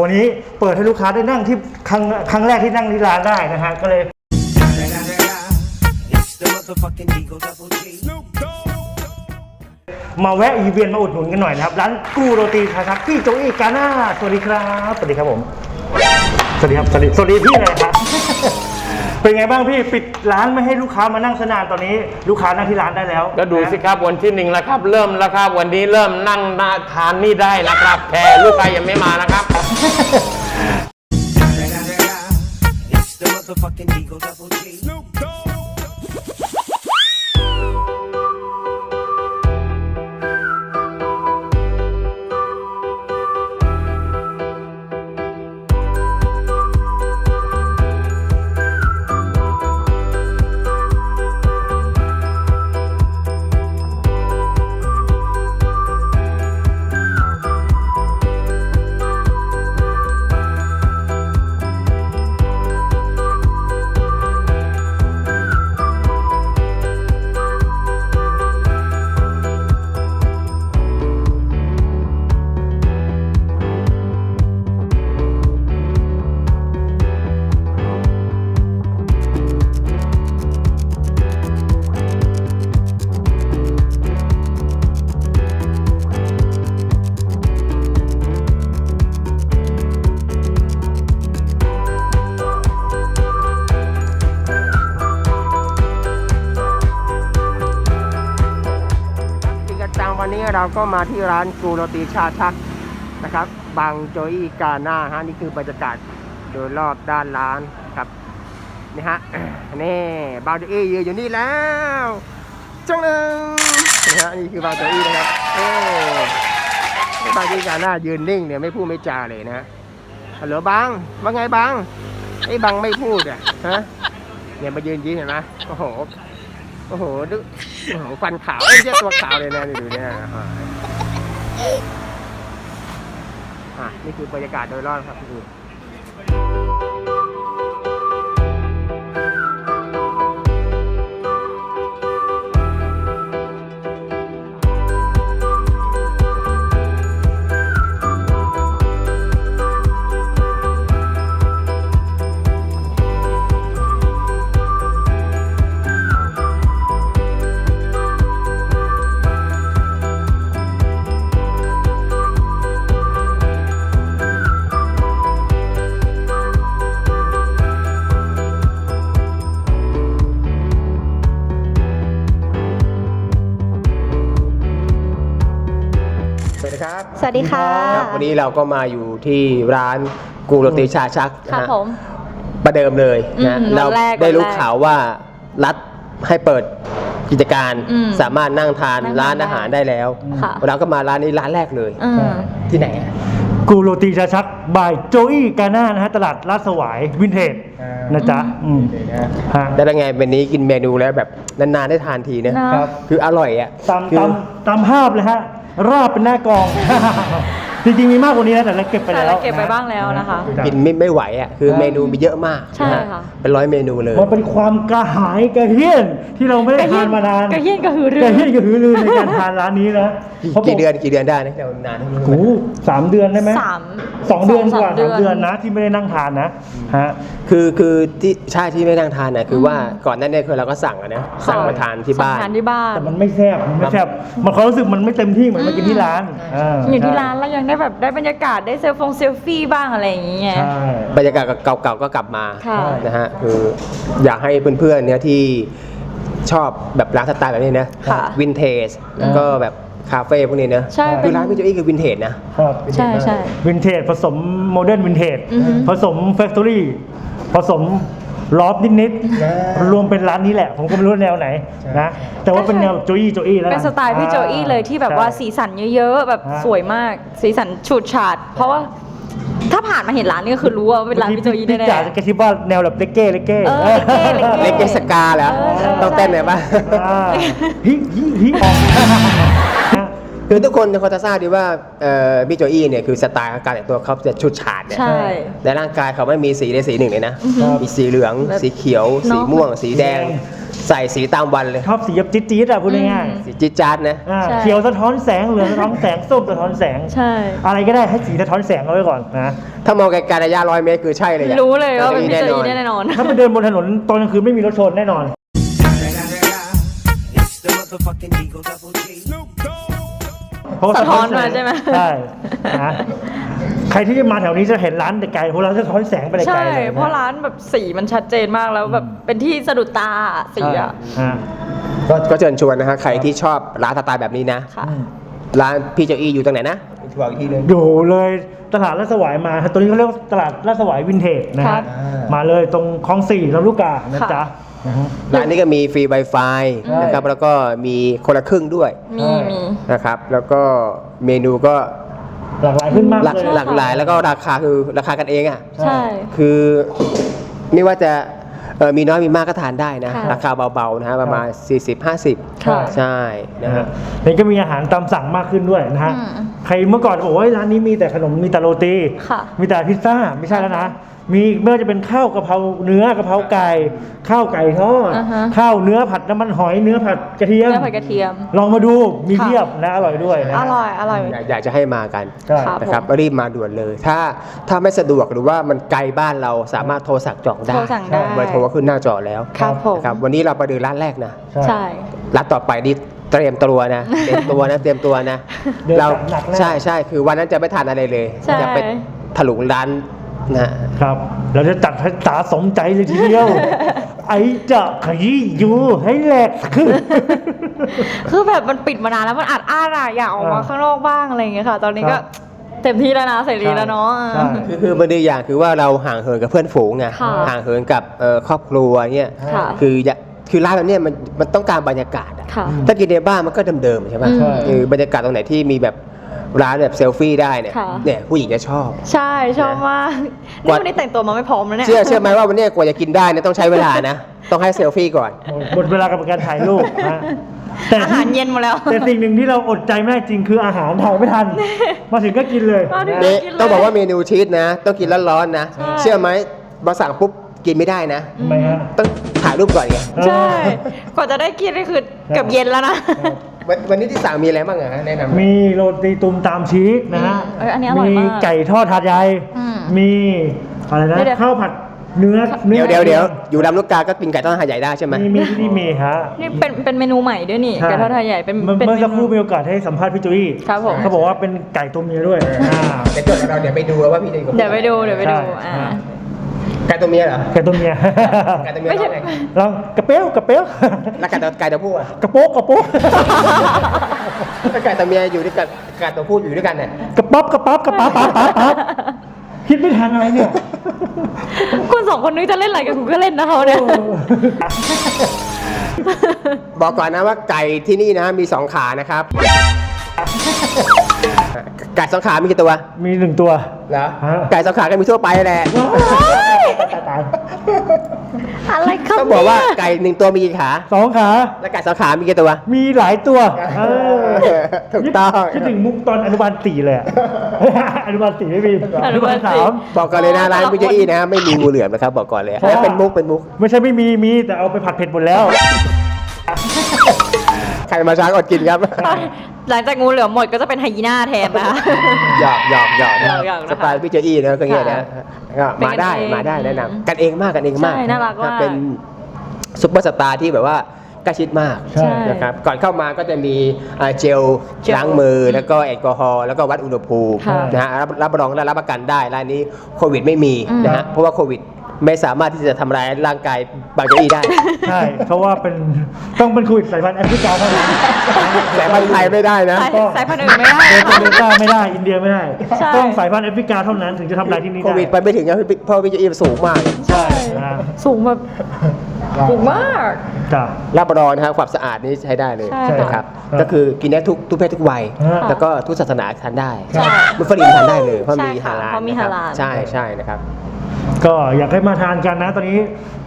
วันนี้เปิดให้ลูกค้าได้นั่งที่ครั้งครั้งแรกที่นั่งที่ร้านได้นะฮะก็เลย มาแวะอีเวนต์มาอุดหนุนกันหน่อยนะครับ ร้านกูโรตีคาคักพี่โจอี้กาน่าสวัสดีครับ สวัสดีครับผม สวัสดีครับ สวัสดีสวัสดีพี่เลยครับ เป็นไงบ้างพี่ปิดร้านไม่ให้ลูกค้ามานั่งสนานตอนนี้ ลูกค้านั่งที่ร้านได้แล้วก็ดูสินะครับวันที่หนึ่งแล้วครับ เริ่มแล้วครับ วันนี้เริ่มนั่งนาทานนี่ได้นะครับแค่ลูกค้ายังไม่มานะครับ It's the ก็มาที่ร้านกูโรตีชาชักนะครับ บางโจอี้กาหน่าฮะนี่คือบรรยากาศโดยรอบด้านร้านครับนี่ฮะนี่บางโจอี้ยืนอยู่นี่แล้วจังเลยนี่ฮะนี่คือบางโจอี้นะครับเอ้บางโจอี้กาหน่ายืนนิ่งเนี่ยไม่พูดไม่จาเลยนะฮะฮัลโหลบางว่าไงบางไอ้บางไม่พูดอะฮะเนี่ยมายืนยิ้มเห็นไหมโอ้โห โอ้โหดูโอ้โหฟันขาวเอ้ยเรียกตัวขาวเลยนะนี่ดูเนี่ยอ่าอะนี่คือบรรยากาศโดยรอบครับพี่ นนี้เราก็มาอยู่ที่ร้านกูโรตีชาชักนะค่ะฮะผม ประเดิมเลยนะอืมเราวันแรกได้รู้วันแรกข่าวว่ารัฐให้เปิดกิจการอืมสามารถนั่งทานนั่งทานร้านอาหารได้แล้วค่ะ เราก็มาร้านนี้ร้านแรกเลย อืม ที่ไหนอะ กูโรตีชาชักบายโจอี้กาน่านะฮะ ตลาดลาดสวายวินเทจอ่าน นะจ๊ะอืมฮะแล้วเป็นไงวันนี้กินเมนูแล้วแบบนานๆได้ทานทีนะเนอะครับ คืออร่อยอะตามคือ ตามตามภาพเลยฮะ ราบเป็นหน้ากอง จริงๆมีมากกว่านี้นะแต่เราเก็บไปแต่แล้วเราเก็บไปบ้างแล้วนะคะกินไม่ไม่ไหวอะคือเมนูมีเยอะมากใช่นฮค่ะ เป็นร้อยเมนูเลยมันเป็นความกระหายกระเฮี้ยนที่เราไม่ได้ทานมานานกระเฮี้ยนกระหือรืกระเฮี้ยนกระหือรือในการทานร้านนี้นะกี่พราะกี่เดือนกี่เดือนได้นะเรานานโอ้โหสามเดือนได้ไหมสามสองเดือนกว่าสสามเดือนนะที่ไม่ได้นั่งทานนะฮะ คือคือที่ใช่ที่ไม่นั่งทานน่ะคือว่าก่อนหนั้นเนี่ยคือเราก็สั่งอะนะสั่งมาทานที่บ้าน สั่งทานที่บ้านแต่มันไม่แซ่บมันไม่แซ่บมันความรู้สึกมันไม่เต็มที่เหมือนมากินที่ร้านาอยู่ที่ร้านแล้วยังได้แบบได้บรรยากาศได้เซลฟงเซลฟี่บ้างอะไรอย่างเงี้ย ใช่ บรรยากาศเก่าๆก็กลับมาค่ะ นะฮะคืออยากให้เพื่อนๆเนี่ยที่ชอบแบบร้านสไตล์แบบนี้นะค่ะวินเทจแล้วก็แบบคาเฟ่พวกนี้นะใช่เป็คือนร้านพี่โจอี้คือวินเทจนะครับใช่ใช่ วินเทจผสมโมเดิร์นวินเทจอือฮึ ผสมแฟคทอรี่ผสม ลอฟนิดๆรวมเป็นร้านนี้แหละ ผมก็ไม่รู้แนวไหนนะแต่ว่าเป็นแนวโจอี้โจอี้แล้วกัเป็นสไตล์พี่โจอี้เลยที่แบบว่าสีใช่สันเยอะๆแบบฮะสวยมาก สีสันฉูดฉาด เพราะว่าถ้าผ่านมาเห็นร้านนี้ก็คือรู้ว่าเป็นร้านพี่โจอี้แน่พี่จ๋าจะกระซิบว่าแนวแบบเลกเก้เลกเก้เออเลกเก้เล็กเกสกาแล้วเออใช่ต้องเต้นเลยป่ะอ่าฮิฮิฮิออก คือทุกคนเขาจะทราบดีว่าเอ่อพี่โจอี้เนี่ยคือสไตล์การแต่งตัวเขาจะชุดฉาดเนี่ยใช่ในร่างกายเขาไม่มีสีใดสีหนึ่งเลยนะอือฮึมีสีเหลืองแบบสีเขียวเนอะสีม่วง สีแดงแดใส่สีตามวันเลยชอบสีแบบจี๊ดๆอะพูดง่ายอืมสีจี๊ดจ๊าดนะ ๆอ่าใช่ เขียวสะท้อนแสงเหลืองสะท้อนแสงส้มสะท้อนแสง ใช่ อะไรก็ได้ให้สีสะท้อนแสงเอาไว้ก่อนนะ ถ้ามองไกลๆระยะร้อยเมตรคือใช่เลยอะรู้เลยว่าเป็นพี่โจแน่นอนอี้แน่นอน ถ้าไปเดินบนถนนตอนกลางคืนไม่มีรถชนแน่นอน It's the motherfucking Eagle Double G. เพราะว่าสะท้อนมาใช่ไหมใช่นะใครที่จะมาแถวนี้จะเห็นร้านแต่ไกลเพราะเราจะสะท้อนแสงไปไกลใช่ๆเลยนเพราะร้านแบบสีมันชัดเจนมากแล้วแบบเป็นที่สะดุดตาอะสีใช่อะอ่าก็ก็เชิญชวนนะฮะใครที่ชอบร้านสไตล์แบบนี้นะค่ะร้านพี่เจ้าอี้อยู่ตรงไหนนะบอกอีกทีหนึงอยู่เลยตลาดลาดสวายมาตัวนี้เขาเรียกว่าตลาดลาดสวายวินเทจนะครัฮะบมาเลยตรงคลองสี่ลำลูกกานะจ๊ะค่ะ นะฮะ ร้านนี้ก็มีฟรี Wi-Fi ใช่ นะครับแล้วก็มีคนละครึ่งด้วยมีมี นะครับ แล้วก็เมนูก็หลากหลายขึ้นมากหลากเลย หลากหลายแล้วก็ราคาคือราคากันเองอะ ใช่คือไม่ว่าจะเอ่อมีน้อยมีมากก็ทานได้นะ ค่ะ ราคาเบาๆนะฮะประมาณ 40-50 ค่ะ ใช่นะนะฮะฮะนี่ก็มีอาหารตามสั่งมากขึ้นด้วยนะฮะ อืมใครเมื่อก่อนบอกว่าเฮ้ยร้านนี้มีแต่ขนมมีแต่โรตี ค่ะ มีแต่พิซซ่าไม่ใช่แล้วนะ มีไม่ว่าจะเป็นข้าวกะเพราเนื้อกะเพราไก่ ข้าวไก่ทอดอ่าฮะ ข้าวเนื้อผัดน้ำมันหอยเนื้อผัดกระเทียม เนื้อผัดกระเทียม ลองมาดูมีค่ะ เทียบนะอร่อยด้วยนะ อร่อย อร่อย อยากอยากจะให้มากันใช่ครับ นะครับรีบมาด่วนเลย ถ้าถ้าไม่สะดวกหรือว่ามันไกลบ้านเราสามารถโทรสั่งจองได้โทรสั่งได้ เบอร์โทรก็ขึ้นหน้าจอแล้วครับผม นะครับวันนี้เราไปดูร้านแรกนะใช่ ร้านต่อไปนี่เตรียมตัวนะเตรียมตัวนะเตรียมตัวนะเดินเราหนักแน่ ใช่ใช่คือวันนั้นจะไม่ทานอะไรเลย ใช่ จะไปถลุงร้าน นะครับ เราจะจัดให้สาสมใจเลยทีเดียว ไอ้จะขยี้อยู่ให้แหลกขึ้น คือแบบมันปิดมานานแล้วมันอัดอ้าอะอยากออกมาอ่าข้างนอกบ้างอะไรอย่างเงี้ยค่ะ ตอนนี้ก็ครับเต็มที่แล้วนะเสรีแล้วเนาะใช่คือคือบางทีอย่างคือว่าเราห่างเหินกับเพื่อนฝูงไงค่ะห่างเหินกับเอ่อครอบครัวเนี่ยค่ะคืออยากคือร้านแบบเนี้ยมันมันต้องการบรรยากาศอะค่ะถ้ากินในบ้านมันก็เดิมๆใช่ไหมใช่คือบรรยากาศตรงไหนที่มีแบบ ร้านแบบเซลฟี่ได้เนี่ยค่ะ เนี่ยผู้หญิงจะชอบ ใช่ชอบมากกนี่ว่า วันนี้แต่งตัวมาไม่พร้อมแล้วเนี่ย เชื่อเชื่อไหมว่าวันเนี้ยกว่าจะกินได้เนี่ยต้องใช้เวลานะ ต้องให้เซลฟี่ก่อน หมดเวลากับการถ่ายรูปนะแต่อาที่หารเย็นหมดแล้ว แต่สิ่งหนึ่งที่เราอดใจไม่ได้จริงคืออาหารถ่ายไม่ทัน มาถึงก็กินเลยมาถึงนะนี่กินเลยต้องบอกว่าเมนูชีสนะ ต้องกินร้อนๆนะ ใช่ เชื่อไหมพอสั่งปุ๊บกินไม่ได้นะ ทำไมฮะต้องถ่ายรูปก่อนไง ใช่ กว่าจะได้กินนี่คือเกือบเย็นแล้วนะ วันวันนี้ที่สั่งมีอะไรบ้างอะแนะนำมีโรตีตุมตามชีสนะฮะเอออันนี้อร่อยมากไก่ทอดถาดใหญ่อืมมีอะไรนะเดี๋ยวข้าวผัดเนื้อเดี๋ยวเดี๋ยวเดี๋ยวออยู่ลำลูกกาก็กินไก่ทอดหาดใหญ่ได้ใช่ไหมมีมีที่นี่มีฮะนี่เป็นเป็นเมนูใหม่ด้วยนี่ใช่ไก่ทอดไทยใหญ่เป็นเมื่อเป็นเมื่อสักครู่เมมีนูโอกาสให้สัมภาษณ์พี่จุ้ยครับผมเขาบอกว่าเป็นไก่ตัวเมียด้วยอ่าเดี๋ยวจบกับเราเดี๋ยวไปดูว่าพี่จะอยู่กับเดี๋ยวไปดูเดี๋ยวไปดูใช่อ่า ไก่ตัวเมียเหรอไก่ตัวเมียไก่ตัวเมียไม่ใช่ร้องไงลองกระเปี้ยวกระเปี้ยวแล้วไก่ตัวไก่ตัวผู้อะกระโป๊กกระโป๊กถ้าไก่ตัวเมียอยู่ด้วยกันไก่ตัวผู้อยู่ด้วยกันเนี่ยกระป๊อบกระป๊อบกระป๊อบป๊อบป๊อบป๊อบคิดไม่ทันอะไรเนี่ยคุณสองคนนึกจะเล่นอะไรกันคุณก็เล่นนะเขาเนี่ยบอกก่อนนะว่าไก่ที่นี่นะมีสองขานะครับ ไก่สองขา มีกี่ตัวมีหนึ่งตัวเหรอฮะ ไก่สองขาก็มีทั่วไปแหละตายตายอะไรครับต้องบอกว่าเนี่ยไก่หนึ่งตัวมีกี่ขา สองขา และไก่สองขา มีกี่ตัว มีหลายตัวเออถูกต้องคิดถึงมุกตอนอนุบาลสี่เลยอะอนุบาลสี่ไม่มีอนุบาลสี่สามบอกก่อนเลยนะร้านพิจอี้นะไม่มีงูเหลือมนะครับบอกก่อนเลยเพราะว่าเป็นมุกเป็นมุก ไม่ใช่ไม่มีมีแต่เอาไปผัดเผ็ดหมดแล้วใครมาช้าก็อดกินครับ หลังจากงูเหลือมหมดก็จะเป็นไฮยีน่าแทนนะคะ หยอกหยอกหยอกหยอกหยอกนะคะสไตล์พิจอี้นะก็เงี้ยนะก็เป็นมากันได้เองมาได้แนะนำกันเองมากกันเองมากใช่น่ารักมาก เป็นซุปเปอร์สตาร์ที่แบบว่าใกล้ชิดมากใช่ นะครับก่อนเข้ามาก็จะมีอ่าเจลเจลล้างมือแล้วก็แอลกอฮอล์แล้วก็วัดอุณหภูมิค่ะนะฮะรับรับรองและรับประกันได้ร้านนี้โควิดไม่มีอืม นะฮะเพราะว่าโควิด ไม่สามารถที่จะทำร้ายร่างกายบางเจ้าอี้ได้ ใช่ เพราะว่าเป็นต้องเป็นโควิดสายพันธุ์แอฟริกาเท่านั้นแต่บ้านไทยไม่ได้นะ สายสายพันธุ์อื่นไม่ได้เดลนะต้าเดลต้าไม่ได้ อินเดียไม่ได้ ใช่ ต้องสายพันธุ์แอฟริกาเท่านั้นถึงจะทำลายที่นี่โคได้วิดไปไม่ถึงนะเพราะพี่เจ้าอี้สูงมาก ใช่นะสูงแบบสูงมาก จ้ะ รับรองนะครับความสะอาดนี่ใช้ได้เลยใช่นะครับ ครับก็คือกินได้ทุกทุกเพศทุกวัย ฮะ แล้วก็ทุกศาสนาทานได้ใช่มุสลิมทานได้เลยเพราะใช่มีค่ะฮาลาลเพราะมีนะครับฮาลาลใช่ใช่นะครับ ก็อยากให้มาทานกันนะ ตอนนี้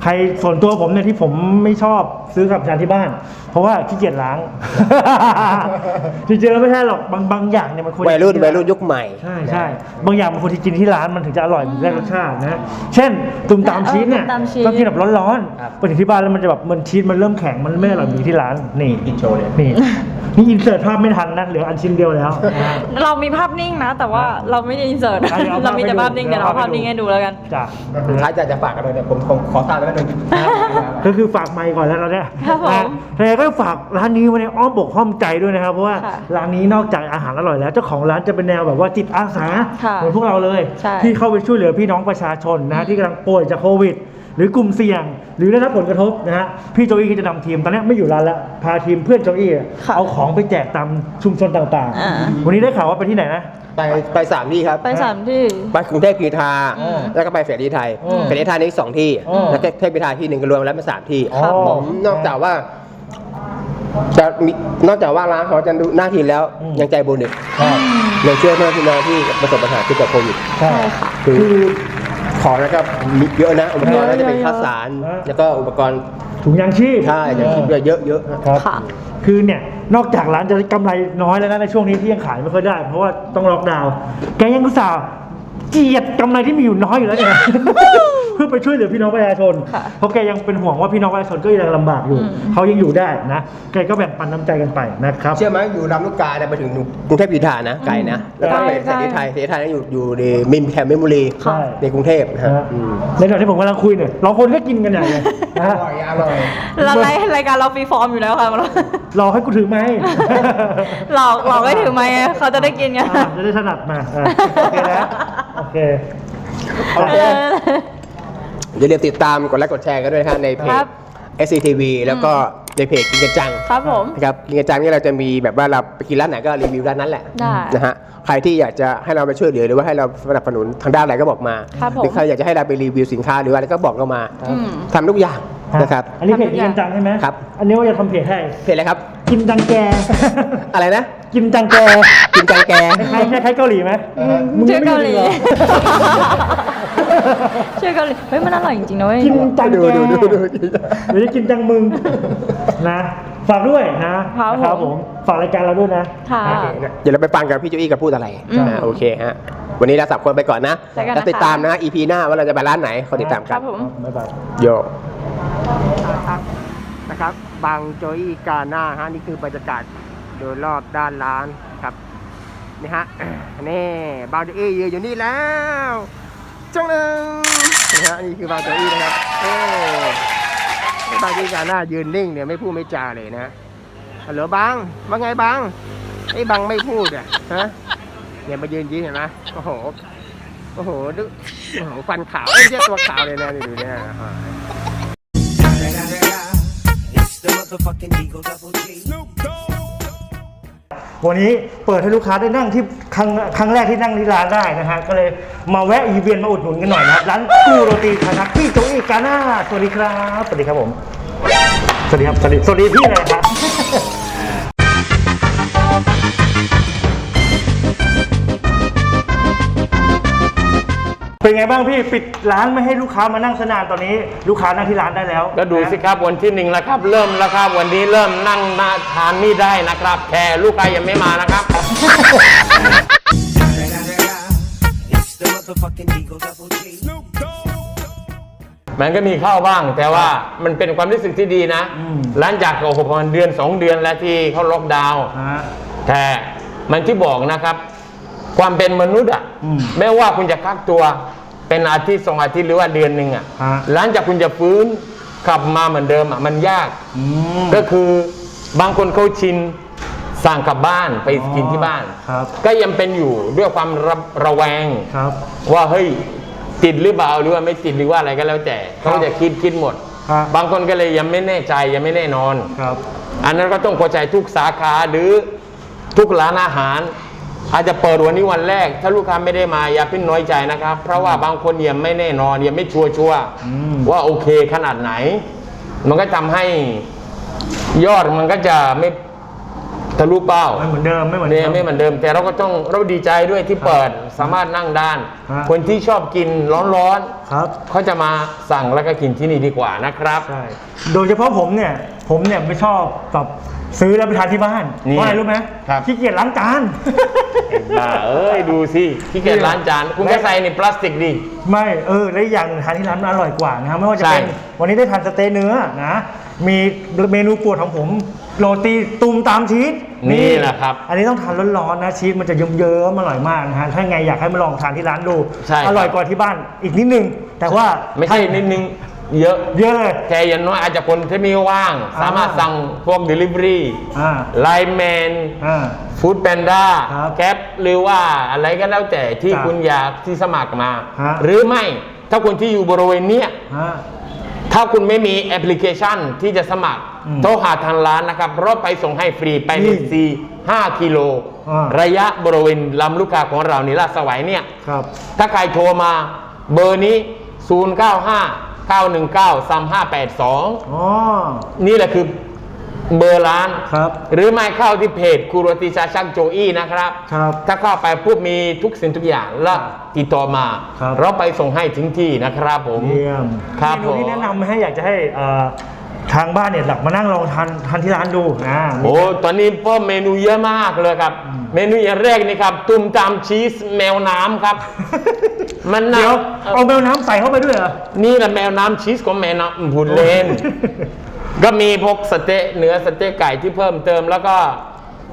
ใครส่วนตัวผมเนี่ยที่ผมไม่ชอบซื้อกลับทานที่บ้าน เพราะว่าขี้เกียจล้าง จริงๆแล้วไม่ใช่หรอกบางบางอย่างเนี่ยมันควรจะวัยรุ่นกิที่วัยรุ่นยุคใหม่ใช่ใช่บางอย่างมันควรจะกินที่ร้านมันถึงจะอร่อยถึงได้รสชาตินะเช่นตุ่มตามชีสเนี่ยเออตุ่มตามชีสต้องกินแบบร้อนครับๆไปถึงที่บ้านแล้วมันจะแบบมันชีสมันเริ่มแข็งมันไม่อร่อยเหมือนที่ร้านนี่กินโชว์เลยนี่นี่อินเสิร์ตภาพไม่ทันนะเหลืออันชิ้นเดียวแล้วนะฮะเรามีภาพนิ่งนะ แต่ว่าเราไม่ได้อินเสิร์ต อะเดี๋ยวเอาเรามีแต่ภาภาพพให้ดูนิ่งเดี๋ยวเราเอาภาพนิ่งให้ดูแล้วกัน จ้ะสุดท้ายจะจะฝากกันเลยเนี่ยผมผมขอทราบแล้วนึงก็คือฝากไมค์ก่อนแล้วเราเนี่ยครับผมนะแต่ก็ฝากร้านนี้ไว้ในอ้อมอกอ้อมใจด้วยนะครับ เพราะว่าค่ะร้านนี้นอกจากอาหารอร่อยแล้ว เจ้าของร้านจะเป็นแนวแบบว่าจิตอาสาค่ะเหมือนพวกเราเลย ใช่ ที่เข้าไปช่วยเหลือพี่น้องประชาชนนะที่กำลังป่วยจากโควิด หรือกลุ่มเสี่ยง หรือได้รับผลกระทบนะฮะพี่โจอี้ก็จะนำทีมตอนนี้ไม่อยู่ร้านแล้วพาทีมเพื่อนโจอี้อะค่ะเอาของไปแจกตามชุมชนต่างอ่า ๆ วันนี้ได้ข่าวว่าไปที่ไหนนะ ไปไปสามที่ครับ ไปสามที่ ไปกรุงเทพกรีฑาอืมแล้วก็ไปเสรีไทยอืมเสรีไทยนี่สองที่อืมแล้วก็เทพกรีฑาที่หนึ่งก็รวมแล้วเป็นสามที่ครับผมนอกจากว่าจะมีนอกจากว่าร้านเขาจะดูหน้าที่แล้วอืมยังใจบุญอีกครับยังช่วยเพื่อนพี่น้องที่ประสบปัญหาที่เกิดโควิดใช่คือคือของนะครับมีเยอะนะอุปกรณ์เยอะน่าจะเป็นเยอะข้าวสารเยอะแล้วก็อุปกรณ์ถุงยางชีพใช่อย่างที่เยอะเยอะๆครับ คือเนี่ยนอกจากร้านจะกำไรน้อยแล้วนะในช่วงนี้ที่ยังขายไม่ค่อยได้ เพราะว่าต้องล็อกดาวน์แกยังกุตส่าห์ เจียดกำไรที่มีอยู่น้อยอยู่แล้วเนี่ย เพื่อไปช่วยเหลือพี่น้องประชาชน ค่ะเพราะแกยังเป็นห่วงว่าพี่น้องประชาชนก็ยังลำบากอยู่ อืม เขายังอยู่ได้นะ แกก็แบ่งปันน้ำใจกันไปนะครับ เชื่อไหมอยู่ลำลูกกาเนี่ยไปถึงกรุงเทพกรีฑานะไกลนะแล้วก็ไปไกลเสรีไทยเสรีไทยนี่อยู่อยู่ในมินแถบมินบุรีใช่ ในกรุงเทพนะฮะนะฮะอืมในขณะที่ผมกำลังคุยเนี่ยเราคนก็กินกันใหญ่เลยนะอฮะร่อยอร่อยรายรายการเราฟรีฟอร์มอยู่แล้วค่ะรอให้กูถือไหม หลอกหลอกให้ถือไหมเขาจะได้กินกันอะจะได้ถนัดมาอะโอเคนะโอ เคโอเค อย่าลืมติดตามกดไลค์กดแชร์กันด้วยนะฮะในเพครัจ บ SCTV แล้วก็ในเพจกินกันจังครับผม นะครับกินกันจังนี่เราจะมีแบบว่าเราไปกินร้านไหนก็รีวิวร้านนั้นแหละได้นะฮะใครที่อยากจะให้เราไปช่วยเหลือหรือว่าให้เราสนับสนุนทางด้านอะไรก็บอกมาครับผม หรือใครอยากจะให้เราไปรีวิวสินค้าหรืออะไรก็บอกเรามาอืม ทำทุกอย่าง นะครับ อันนี้เพจกินกันจังใช่ไหมครับ อันนี้ว่าจะทำเพจให้ เพจอะไรครับ กินจังแก อะไรนะ กินจังแก กินจังแกคล้ายๆคล้ายๆเกาหลีไหมมึงชื่อเกาหลีไม่รู้เหรอชื่อเกาหลี เฮ้ยมันอร่อยจริงๆนะเว้ย กินจังดูแกดูดูดูหรือจะกินจังมึงนะฝากด้วยนะครับนะครับผม ฝากรายการเราด้วยนะ ค่ะ เดี๋ยวเราไปฟังกันพี่โจอี้กับพูดอะไรอืมนะโอเคฮะ วันนี้เราสามคนไปก่อนนะไปกันนะคะแล้วติดตามนะ EP หน้าว่าเราจะไปร้านไหนขอติดตามคกัรันบผมบ๊ายบายโยครับ นะครับ บางโจอีกาหน้าฮะนี่คือบรรยากาศโดยรอบด้านร้านครับนี่ฮะนี่บางโจอี้ยืนอยู่นี่แล้วจงหนึ่งนี่ฮะนี่คือบางโจอีนะครับเอ้บางโจอีกาหน้ายืนนิ่งเนี่ยไม่พูดไม่จาเลยนะฮัลโหลบางว่าไงบางไอ้บางไม่พูดอะฮะเนี่ยมายืนยิ้มเห็นไหมโอ้โหโอ้โหดูโอ้โหฟันขาวเอ้ยไม่ใช่ตัวขาวเลยนะดูเนี่ย motherfucking Eagle Double G. วันนี้เปิดให้ลูกค้าได้นั่งที่ครั้งครั้งแรกที่นั่งที่ร้านได้นะฮะก็เลยมาแวะอีเวียนมาอุดหนุนกันหน่อยนะครับร้านกูโรตีคาทักพี่โจอี้กาน่าสวัสดีครับ สวัสดีครับผม สวัสดีครับ สวัสดีสวัสดีพี่เลยครับ เป็นไงบ้างพี่ปิดร้านไม่ให้ลูกค้ามานั่งสนานตอนนี้ ลูกค้านั่งที่ร้านได้แล้วก็ดูสินะครับวันที่หนึ่งแล้วครับ เริ่มแล้วครับวันนี้เริ่มนั่งนาทานนี่ได้นะครับแค่ลูกค้ายังไม่มานะครับ It's the motherfucking Eagle Double G. มันก็มีเข้าบ้าง แต่ว่ามันเป็นความรู้สึกที่ดีนะอืมหลังจากโอ้โหประมาณเดือนสองเดือนแล้วที่เขาล็อกดาวน์ฮะ แต่มันที่บอกนะครับ ความเป็นมนุษย์อะอืมไม่ว่าคุณจะคักตัว เป็นอาทิตย์สองอาทิตย์หรือว่าเดือนหนึ่งอะฮะ หลังจากคุณจะฟื้นกลับมาเหมือนเดิมอะมันยาก อืม ก็คือบางคนเขาชินสั่งกลับบ้านไปกินที่บ้าน ครับ ก็ยังเป็นอยู่ด้วยความระระแวง ครับ ว่าเฮ้ยติดหรือเปล่าหรือว่าไม่ติดหรือว่าอะไรก็แล้วแต่เขาจะคิดคิดหมดครับบางคนก็เลยยังไม่แน่ใจยังไม่แน่นอน ครับ อันนั้นก็ต้องเข้าใจทุกสาขาหรือทุกร้านอาหาร อาจจะเปิดวันนี้วันแรก ถ้าลูกค้าไม่ได้มาอย่าเพิ่งน้อยใจนะครับ เพราะว่าบางคนยังไม่แน่นอนยังไม่ชัวร์ชัวร์อืมว่าโอเคขนาดไหน มันก็ทำให้ยอดมันก็จะไม่ทะลุเป้าไม่เหมือนเดิมไม่เหมือนเนี่เดิยมไม่เหมือนเดิม แต่เราก็ต้องเราดีใจด้วยที่เปิดสามารถนั่งด้านฮะคนที่ชอบกินร้อนครับๆเขาจะมาสั่งแล้วก็กินที่นี่ดีกว่านะครับใช่โดยเฉพาะผมเนี่ยผมเนี่ยไม่ชอบแบบ ซื้อแล้วไปทานที่บ้านนี่เพราะอะไรรู้ไหมครับ ขี้เกียจล้างจาน บ้าเอ้ยดูสิที่เกียจล้างจานคุณก็ใส่ในพลาสติกดิ ไม่เออและอีกอย่างหนึ่งทานที่ร้านมันอร่อยกว่านะครับไม่ว่าจะเป็นใช่ วันนี้ได้ทานสเต๊ะเนื้อนะ มีเมนูโปรดของผมโรตีตูมตามชีสนี่แหละครับอันนี้ต้องทานร้อนๆนะชีสมันจะเยิ้มๆอร่อยมากนะฮะถ้าไงอยากให้มาลองทานที่ร้านดูใช่ครับ อร่อยกว่าที่บ้านอีกนิดนึง แต่ว่าไม่ใช่นิดนึง เยอะเยอะเลยแต่อย่างน้อยอาจจะคนที่ไม่ว่างอ่าสามารถสั่งพวก Delivery อ่า ไลน์แมนอ่า ฟู้ดแพนด้าครับแก๊ปหรือว่าอะไรก็แล้วแต่ที่ครับคุณอยากที่สมัครมา ฮะ หรือไม่ถ้าคนที่อยู่บริเวณเนี้ย ฮะ ถ้าคุณไม่มีแอปพลิเคชันที่จะสมัคร อืมโทรหาทางร้านนะครับ รถไปส่งให้ฟรีไปนี่ในซี5กิโล อ่า ระยะบริเวณลำลูกกาของเรานี่ลาดสวายเนี่ย ครับ ถ้าใครโทรมาเบอร์นี้ 0 9 5 9 1 9 3 5 8 2 อ๋อ นี่แหละคือเบอร์ร้าน ครับ หรือไม่เข้าที่เพจคูโรติชาชักโจอี้นะครับ ครับ ถ้าเข้าไปปุ๊บมีทุกสิ่งทุกอย่างแล้วติดต่อมา ครับ เราไปส่งให้ถึงที่นะครับผม เยี่ยมครับเมนูที่ผมแนะนำให้อยากจะให้เอ่อทางบ้านเนี่ยหลักมานั่งลองทานทานที่ร้านดูอ่า โอ้ ตอนนี้เพิ่มเมนูเยอะมากเลยครับ เมนูอย่างแรกนี่ครับตุ่มตามชีสแมวน้ำครับ มันน่ะเดี๋ยวเอ่อเอาแมวน้ำใส่เข้าไปด้วยเหรอ นี่แหละแมวน้ำชีสของแมวน้ำพูดเล่น ก็มีพวกสเต๊ะเนื้อสเต๊ะไก่ที่เพิ่มเติมแล้วก็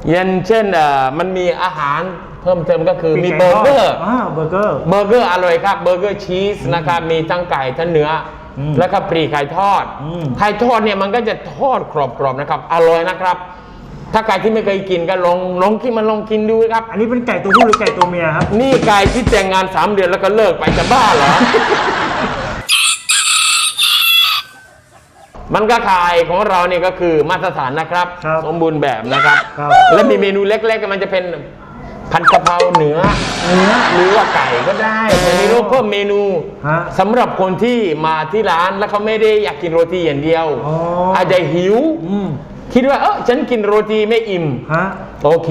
อยันเช่นเอ่อมันมีอาหารเพิ่มเติมก็คือมีเบอร์เกอร์ อ่าเบอร์เกอร์ เบอร์เกอร์อร่อยครับเบอร์เกอร์ชีสนะครับมีทั้งไก่ทั้งเนื้ออมแล้วก็ปรีไข่ทอดอืม ไข่ทอดเนี่ยมันก็จะทอดกรอบๆนะครับอร่อยนะครับ ถ้าใครที่ไม่เคยกินก็ลองลองกินมาลองกินดูครับ อันนี้เป็นไก่ตัวผู้หรือไก่ตัวเมียครับ นี่ไก่ที่แต่งงาน3เดือนแล้วก็เลิกไปจะบ้าเหรอ มันก็ขายของเราเนี่ยก็คือมาตรฐานนะครับ ครับสมบูรณ์แบบนะครับ ครับ แล้วมีเมนูเล็กๆก็มันจะเป็นผัดกะเพราเนื้อ เนื้อ หรือว่าไก่ก็ได้แต่นี้เราเพิ่มเมนูฮะสำหรับคนที่มาที่ร้านแล้วเขาไม่ได้อยากกินโรตีอย่างเดียว อ๋ออ อาจจะหิว อืม คิดว่าเออฉันกินโรตีไม่อิ่ม ฮะโอเค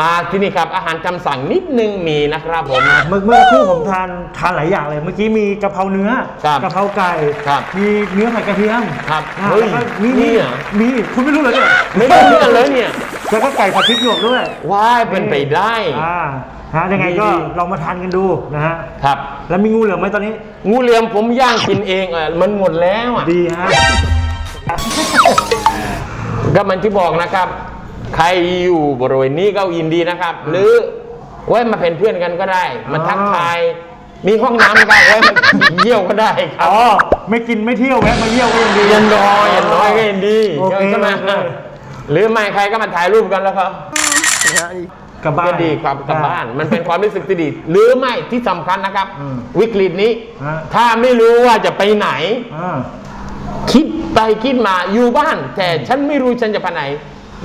มาที่นี่ครับอาหารตามสั่งนิดนึงมีนะครับผม เมื่อเมื่อครู่ผมทานทานหลายอย่างเลย เมื่อกี้มีกะเพราเนื้อครับกะเพราไก่ครับมีเนื้อผัดกระเทียมครับอ่าเฮ้ยแล้วก็มีนี่เหรอ มีคุณไม่รู้เลยเนี่ยไม่ได้เชื่อเลยเนี่ยแล้วก็ไก่ผัดพริกหยวกด้วยว้ายเป็นไปได้ อ่าฮะยังไงก็ดี ลองมาทานกันดูนะฮะครับ แล้วมีงูเหลือมไหมตอนนี้ งูเหลือมผมย่างกินเองเออมันหมดแล้วอะ ดีฮะ ก็มันที่บอกนะครับ ใครอยู่บริเวณนี้ก็ยินดีนะครับ หรือไว้มาเป็นเพื่อนกันก็ได้ มาทักทาย มีห้องน้ำก็ไว้มาเยี่ยวก็ได้ครับอ๋อไม่กินไม่เที่ยวแวะมาเยี่ยวก็ยังดี ยันน้อยยันน้อยก็ยังดีโอเค ใช่ไหมโอเคหรือไม่ใครก็มาถ่ายรูปกันแล้วก็นะฮะนี่กลับบ้าน ก็ดีความกลับบ้านมันเป็นความรู้สึกที่ดี หรือไม่ที่สำคัญนะครับ อืมวิกฤตนี้ ฮะ ถ้าไม่รู้ว่าจะไปไหน อ่า คิด ไปคิดมาอยู่บ้าน แต่ฉันไม่รู้ฉันจะไปไหน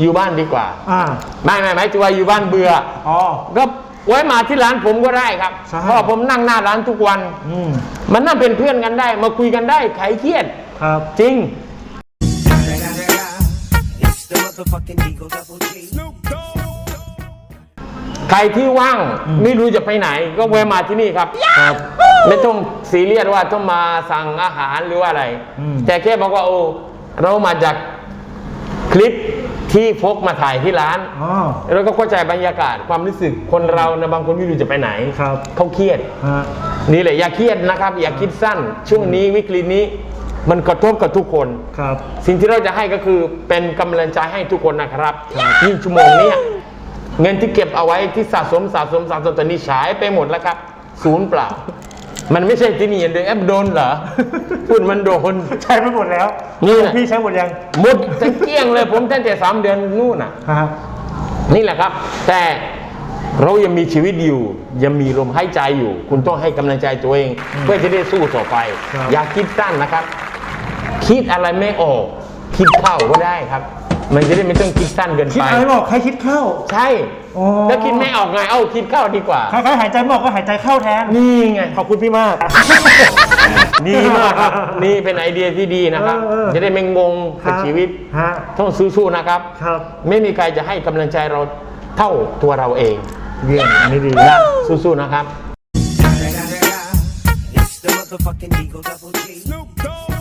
อยู่บ้านดีกว่าอ่า ไม่ไม่ไม่จะว่าอยู่บ้านเบื่ออ๋อ ก็ไว้มาที่ร้านผมก็ได้ครับใช่ เพราะผมนั่งหน้าร้านทุกวัน อืม มันนั่งเป็นเพื่อนกันได้ มาคุยกันได้ใครเครียด ครับ จริง It's the motherfucking Eagle Double G. ใครที่ว่างไม่รู้จะไปไหนก็แวะมาที่นี่ครับ ครับ ไม่ต้องซีเรียสว่าต้องมาสั่งอาหารหรือว่าอะไร อืม แต่แค่บอกว่าโอ้เรามาจากคลิปที่พกมาถ่ายที่ร้าน อ๋อเราก็เข้าใจบรรยากาศความรู้สึกคนเรานะบางคนไม่รู้จะไปไหนครับ เขาเครียด ฮะ นี่แหละอย่าเครียดนะครับ อย่าคิดสั้น ช่วงนี้วิกฤตนี้ มันกระทบกับทุกคน ครับ สิ่งที่เราจะให้ก็คือเป็นกำลังใจให้ทุกคนนะครับ ยิ่งชั่วโมงเนี้ย เงินที่เก็บเอาไว้ที่สะสมสะสมสะสมตอนนี้ฉายไปหมดแล้วครับศูนย์เปล่า มันไม่ใช่ที่นี่อย่างเดียวแอปโดนเหรอพูดมันโดน ใช้ไปหมดแล้วนี่แหละ พี่ใช้หมดยังหมดทั้งเกลี้ยงเลยผมตั้งแต่สามเดือนนู่นน่ะ ฮะนี่แหละครับ แต่เรายังมีชีวิตอยู่ ยังมีลมหายใจอยู่ คุณต้องให้กำลังใจตัวเอง เพื่อจะได้สู้ต่อไปครับอย่าคิดสั้นนะครับ คิดอะไรไม่ออก คิดเข้าก็ได้ครับ มันจะได้ไม่ต้องคิดสั้นเกินคิดไป อะไรบอกใครคิดเข้า ใช่อ๋อแล้วคิดไม่ออกไงเอ้าคิดเข้าดีกว่าคล้ายๆหายใจไม่ออกก็หายใจเข้าแทน นี่ไง ขอบคุณพี่มาก ดีมากครับ นี่เป็นไอเดียที่ดีนะครับ เออเออ จะได้ไม่งงกับชีวิต ฮะต้องสู้ๆนะครับ ครับไม่มีใครจะให้กำลังใจเราเท่าตัวเราเองเยี่ยมอันนี้ดีนะ สู้ๆนะครับ It's the motherfucking Eagle Double G. Snoop Dogg.